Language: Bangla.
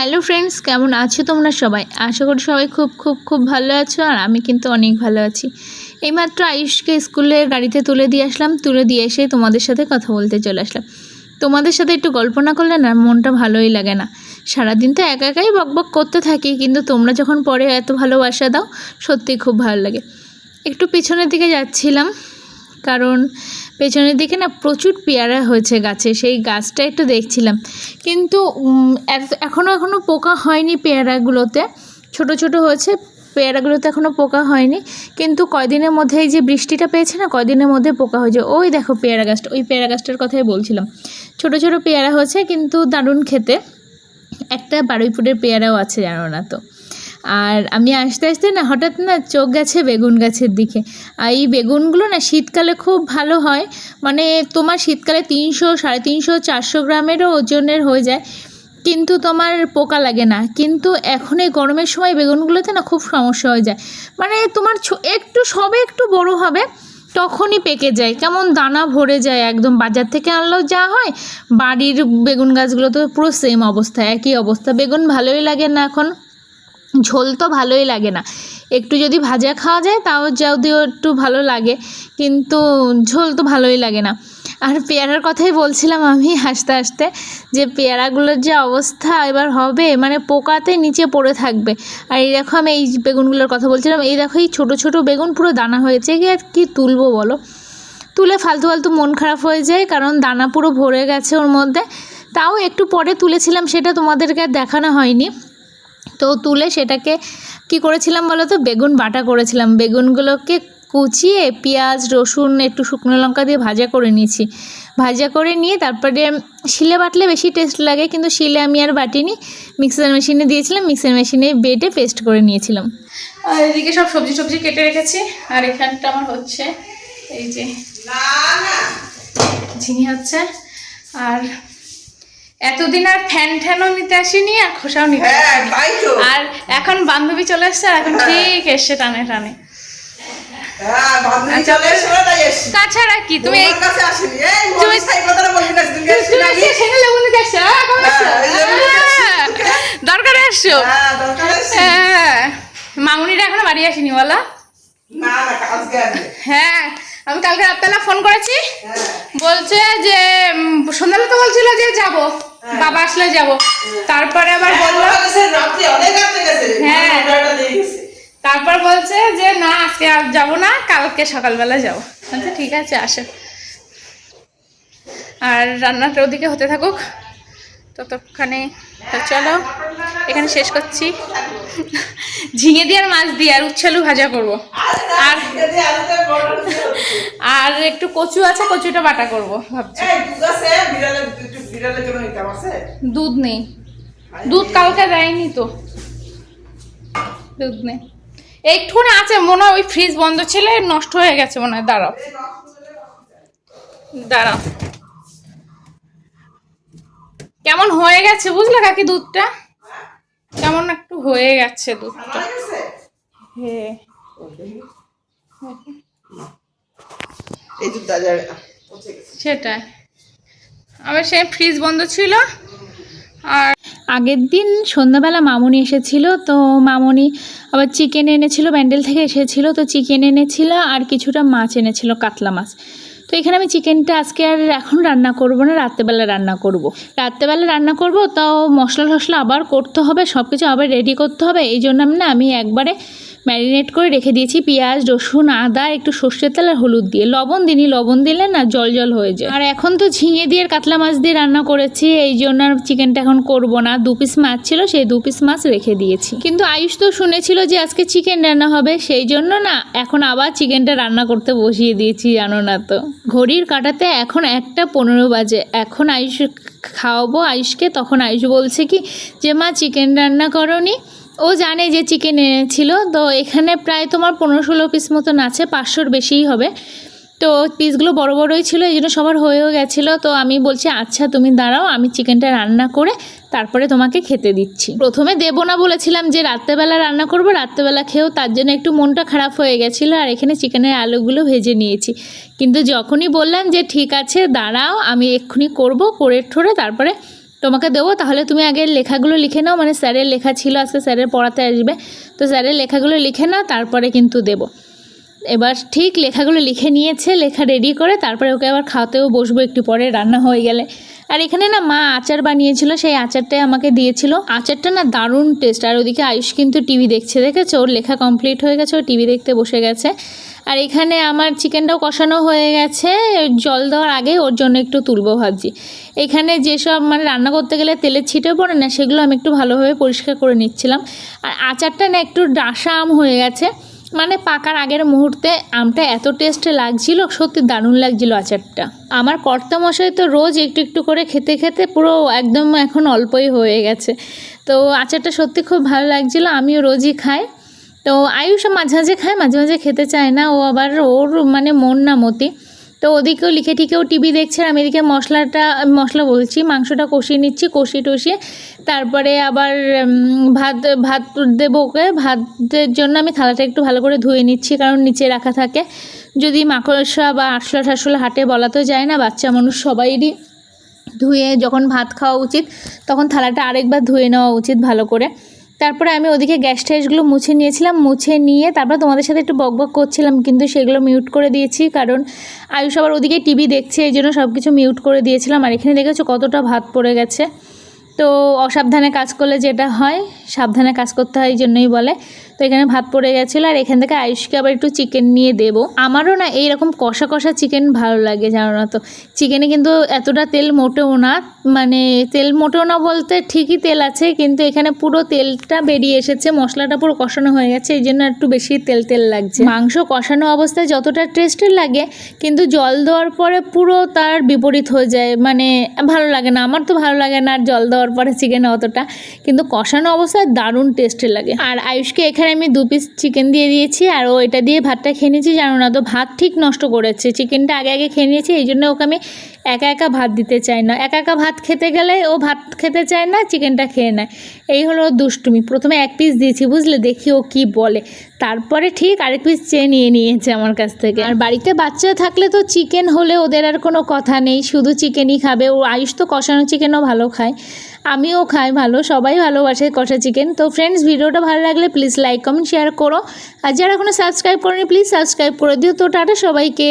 হ্যালো ফ্রেন্ডস কেমন আছো তোমরা সবাই? আশা করি সবাই খুব খুব খুব ভালো আছো আর আমি কিন্তু অনেক ভালো আছি। এইমাত্র আয়ুষকে স্কুলের গাড়িতে তুলে দিয়ে আসলাম, তুলে দিয়ে এসে তোমাদের সাথে কথা বলতে চলে আসলাম। তোমাদের সাথে একটু গল্প না করলে না মনটা ভালোই লাগে না। সারাদিন তো একা একাই বকবক করতে থাকি, কিন্তু তোমরা যখন পরে এত ভালোবাসা দাও, সত্যিই খুব ভালো লাগে। একটু পিছনের দিকে যাচ্ছিলাম কারণ পেছনের দিকে না প্রচুর পেয়ারা হয়েছে গাছে সেই গাছটা একটু দেখছিলাম। কিন্তু উম, এত- এখনও এখনও পোকা হয়নি পেয়ারাগুলোতে। ছোট ছোট হয়েছে পেয়ারাগুলোতে এখনও পোকা হয়নি। কিন্তু কয়দিনের মধ্যে এই যে বৃষ্টিটা পেয়েছে না কয়দিনের মধ্যে পোকা হয়ে যায় ওই দেখো পেয়ারা গাছটা ওই পেয়ারা গাছটার কথাই বলছিলাম। ছোট ছোট পেয়ারা হয়েছে কিন্তু দারুণ খেতে। একটা বারুইপুরের পেয়ারাও আছে জানো না তো। আর আমি আসতে আসতে না হঠাৎ না চোখ গেছে বেগুন গাছের দিকে। আর এই বেগুনগুলো না শীতকালে খুব ভালো হয়। মানে তোমার শীতকালে তিনশো, সাড়ে তিনশো, চারশো গ্রামেরও ওজনের হয়ে যায়। কিন্তু তোমার পোকা লাগে না। কিন্তু এখন এই গরমের সময় বেগুনগুলোতে না খুব সমস্যা হয়ে যায়। মানে তোমার একটু সবে একটু বড় হবে, তখনই পেকে যায়। কেমন দানা ভরে যায় একদম। বাজার থেকে আনলেও যা হয়, বাড়ির বেগুন গাছগুলো তো পুরো সেম অবস্থা, একই অবস্থা। বেগুন ভালোই লাগে না এখন। ঝোল তো ভালোই লাগে না। একটু যদি ভাজা খাওয়া যায়, তাও যদিও একটু ভালো লাগে, কিন্তু ঝোল তো ভালোই লাগে না। আর পেয়ারার কথাই বলছিলাম আমি হাসতে হাসতে যে পেয়ারাগুলোর যে অবস্থা এবার হবে মানে পোকাতে নিচে পড়ে থাকবে। আর এই দেখো আমি এই বেগুনগুলোর কথা বলছিলাম, এই দেখো এই ছোটো ছোটো বেগুন পুরো দানা হয়েছে কি আর কী তুলবো বলো? তুলে ফালতু ফালতু মন খারাপ হয়ে যায়, কারণ দানা পুরো ভরে গেছে ওর মধ্যে। তাও একটু পরে তুলেছিলাম, সেটা তোমাদেরকে আর দেখানো হয়নি। তো তুলে সেটাকে কি করেছিলাম বলো তো? বেগুন বাটা করেছিলাম। বেগুনগুলোকে কুচিয়ে পেঁয়াজ, রসুন, একটু শুকনো লঙ্কা দিয়ে ভাজা করে নিয়েছি। ভাজা করে নিয়ে তারপরে শিলে বাটলে বেশি টেস্ট লাগে, কিন্তু শিলে আমি আর বাটিনি। মিক্সার মেশিনে দিয়েছিলাম, মিক্সার মেশিনে বেটে পেস্ট করে নিয়েছিলাম। আর এদিকে সব সবজি সবজি কেটে রেখেছি। আর এখানটা আমার হচ্ছে এই যে ঝিঙে হচ্ছে। আর এতদিন আর ফ্যান ঠ্যানও নিতে আসিনি আর খোসাও নিতে হ্যাঁ আর এখন বান্ধবী চলে এসছে আর এখন ঠিক এসছে টানে টানে। হ্যাঁ এসছি তাছাড়া কি তুমি আসছো? হ্যাঁ, আসছো? হ্যাঁ, আসছি। হ্যাঁ, দরকারে আসছো? হ্যাঁ হ্যাঁ মামুনিরা এখনও বাড়ি আসেনি বলা। হ্যাঁ আমি কালকে রাতবেলা ফোন করেছি। হ্যাঁ। বলছে যে সন্ধ্যাবেলা তো বলছিল যে যাব। বাবা আসলে যাব। তারপরে আবার বলল হ্যাঁ। তারপর বলছে যে না আজকে আর যাব না কালকে সকালবেলা যাব। আচ্ছা ঠিক আছে আসে। আর রান্নাটা ওদিকে হতে থাকুক। ততক্ষণে তো চলো এখানে শেষ করছি। ঝিঙে দিয়ে আর মাছ দিয়ে আর উচ্ছালু ভাজা করব। আর আর একটু কচু আছে কচুটা বাটা করব ভাবছি। বিড়ালের জন্য নিতাম আছে? দুধ নেই। দুধ কালকে দেয়নি তো। দুধ নেই। একটুখানি আছে মনে হয় ওই ফ্রিজ বন্ধ ছিল নষ্ট হয়ে গেছে মনে হয়। দাঁড়াও। দাঁড়াও। কেমন হয়ে গেছে বুঝলে কাকি দুধটা? কেমন একটু হয়ে গেছে দুধটা। হ্যাঁ সেটাই। আবার সে ফ্রিজ বন্ধ ছিল। আর আগের দিন সন্ধ্যাবেলা মামুনি এসেছিল, তো মামুনি আবার চিকেন এনেছিল, ব্যান্ডেল থেকে এসেছিল, তো চিকেন এনেছিল আর কিছুটা মাছ এনেছিল, কাতলা মাছ। তো এখানে আমি চিকেনটা আজকে আর এখন রান্না করব না, রাত্রেবেলা রান্না করব। রাত্রেবেলা রান্না করব, তাও মশলা টশলা আবার করতে হবে সব কিছু আবার রেডি করতে হবে, এই জন্য আমি না, আমি একবারে ম্যারিনেট করে রেখে দিয়েছি, পেঁয়াজ, রসুন, আদা, একটু সর্ষের তেল আর হলুদ দিয়ে। লবণ দিনই লবণ দিলে না জল জল হয়ে যায়। আর এখন তো ঝিঙে দিয়ে কাতলা মাছ দিয়ে রান্না করেছি, এই জন্য আর চিকেনটা এখন করব না। দু পিস মাছ ছিল, সেই দু পিস মাছ রেখে দিয়েছি। কিন্তু আয়ুষ তো শুনেছিল যে আজকে চিকেন রান্না হবে, সেই জন্য না, এখন আবার চিকেনটা রান্না করতে বসিয়ে দিয়েছি, জানো না তো। ঘড়ির কাটাতে এখন একটা পনেরো বাজে। এখন আয়ুষ খাওয়াবো আয়ুষকে, তখন আয়ুষ বলছে কি, যে মা চিকেন রান্না করনি? ও জানে যে চিকেন এনেছিল, তো এখানে প্রায় তোমার পনেরো ষোলো পিস মতন আছে, পাঁচশোর বেশিই হবে। তো পিসগুলো বড় বড়ই ছিল, এই জন্য সবার হয়েও গেছিল। তো আমি বলছি আচ্ছা তুমি দাঁড়াও, আমি চিকেনটা রান্না করে তারপরে তোমাকে খেতে দিচ্ছি। প্রথমে দেবো না বলেছিলাম যে রাত্রেবেলা রান্না করব, রাত্রেবেলা খেয়েও তার জন্য একটু মনটা খারাপ হয়ে গেছিল আর এখানে চিকেনের আলুগুলো ভেজে নিয়েছি। কিন্তু যখনই বললাম যে, ঠিক আছে, দাঁড়াও, আমি এক্ষুনি করব, করে ঠোরে তারপরে তোমাকে দেবো, তাহলে তুমি আগে লেখাগুলো লিখে নাও। মানে স্যারের লেখা ছিল, আজকে স্যারের পড়াতে আসবে। তো স্যারের লেখাগুলো লিখে নাও, তারপরে কিন্তু দেবো। এবার ঠিক লেখাগুলো লিখে নিয়েছে, লেখা রেডি করে তারপরে ওকে আবার খাওয়াতেও বসবো একটু পরে, রান্না হয়ে গেলে। আর এখানে না মা আচার বানিয়েছিল, সেই আচারটাই আমাকে দিয়েছিল। আচারটা না দারুণ টেস্ট আর ওদিকে আয়ুষ কিন্তু টিভি দেখছে, দেখেছ? ওর লেখা কমপ্লিট হয়ে গেছে, ও টিভি দেখতে বসে গেছে। আর এখানে আমার চিকেনটাও কষানো হয়ে গেছে, জল দেওয়ার আগে ওর জন্য একটু তুলবো ভাবছি। এখানে যেসব মানে রান্না করতে গেলে তেলের ছিটে পড়ে না, সেগুলো আমি একটু ভালোভাবে পরিষ্কার করে নিচ্ছিলাম। আর আচারটা না একটু ডাসা আম হয়ে গেছে। মানে পাকার আগের মুহূর্তে আমটা এত টেস্টে লাগছিল, সত্যি দারুণ লাগছিল আচারটা। আমার কর্তা মশাই তো রোজ একটু একটু করে খেতে খেতে পুরো একদম এখন অল্পই হয়ে গেছে। তো আচারটা সত্যি খুব ভালো লাগছিল, আমিও রোজই খাই। তো আয়ুষ মাঝে মাঝে খায়, মাঝে মাঝে খেতে চায় না, ও আবার ওর মানে মন না মতি। তো ওদিকেও লিখে ঠিকেও টিভি দেখছে আমি এদিকে মশলাটা মশলা বলছি, মাংসটা কষিয়ে নিচ্ছি, কষিয়ে টষিয়ে, তারপরে আবার ভাত ভাত দেবো ওকে, ভাতের জন্য আমি থালাটা একটু ভালো করে ধুয়ে নিচ্ছি, কারণ নিচে রাখা থাকে। যদি মাকড়সা বা আরশোলা ঠারশোলা হাটে বলা তো যায় না, বাচ্চা মানুষ সবাইরই ধুয়ে যখন ভাত খাওয়া উচিত, তখন থালাটা আরেকবার ধুয়ে নেওয়া উচিত ভালো করে। তারপরে আমি ওদিকে গ্যাস ট্যাসগুলো মুছে নিয়েছিলাম, মুছে নিয়ে তারপর তোমাদের সাথে একটু বকবক করছিলাম, কিন্তু সেগুলো মিউট করে দিয়েছি, কারণ আয়ুষ আবার ওদিকে টিভি দেখছে, এই জন্য সব কিছু মিউট করে দিয়েছিলাম, আর এখানে দেখেছ কতটা ভাত পড়ে গেছে। তো অসাবধানে কাজ করলে যেটা হয় সাবধানে কাজ করতে হয়, এই জন্যই বলে। তো এখানে ভাত পড়ে গেছিল আর এখান থেকে আয়ুষকে আবার একটু চিকেন নিয়ে দেবো। আমারও না এইরকম কষা কষা চিকেন ভালো লাগে, জানো না তো? চিকেনে কিন্তু এতটা তেল মোটেও না মানে তেল মোটেও না বলতে ঠিকই তেল আছে, কিন্তু এখানে পুরো তেলটা বেরিয়ে এসেছে, মশলাটা পুরো কষানো হয়ে গেছে, এই জন্য একটু বেশি তেল তেল লাগছে। মাংস কষানো অবস্থায় যতটা টেস্টের লাগে, কিন্তু জল দেওয়ার পরে পুরো তার বিপরীত হয়ে যায় মানে ভালো লাগে না, আমার তো ভালো লাগে না আর জল দেওয়ার পরে চিকেন অতটা। কিন্তু কষানো অবস্থায় দারুণ টেস্টের লাগে। আর আয়ুষকে এখানে আমি দু পিস চিকেন দিয়ে দিয়েছি, আর ও এটা দিয়ে ভাতটা খেয়ে নিয়েছি, জানো না তো, ভাত ঠিক নষ্ট করেছে। চিকেনটা আগে আগে খেয়ে নিয়েছি, এই জন্য ওকে আমি একা একা ভাত দিতে চাই না। একা একা ভাত খেতে গেলে ও ভাত খেতে চায় না চিকেনটা খেয়ে নেয়। এই হলো দুষ্টুমি। প্রথমে এক পিস দিয়েছি, বুঝলে? দেখি ও কি বলে। তারপরে ঠিক আরেক পিস চেয়ে নিয়ে নিয়েছে আমার কাছ থেকে। আর বাড়িতে বাচ্চা থাকলে তো চিকেন হলে ওদের আর কোনো কথা নেই, শুধু চিকেনই খাবে। ও আয়ুষ তো কষানো চিকেনও ভালো খায়, আমিও খাই ভালো, সবাই ভালোবাসে কষা চিকেন তো ফ্রেন্ডস ভিডিওটা ভালো লাগলে প্লিজ লাইক কমেন্ট শেয়ার করো। আর যারা এখনও সাবস্ক্রাইব করেনি প্লিজ সাবস্ক্রাইব করে দিও। তো টাটা সবাইকে।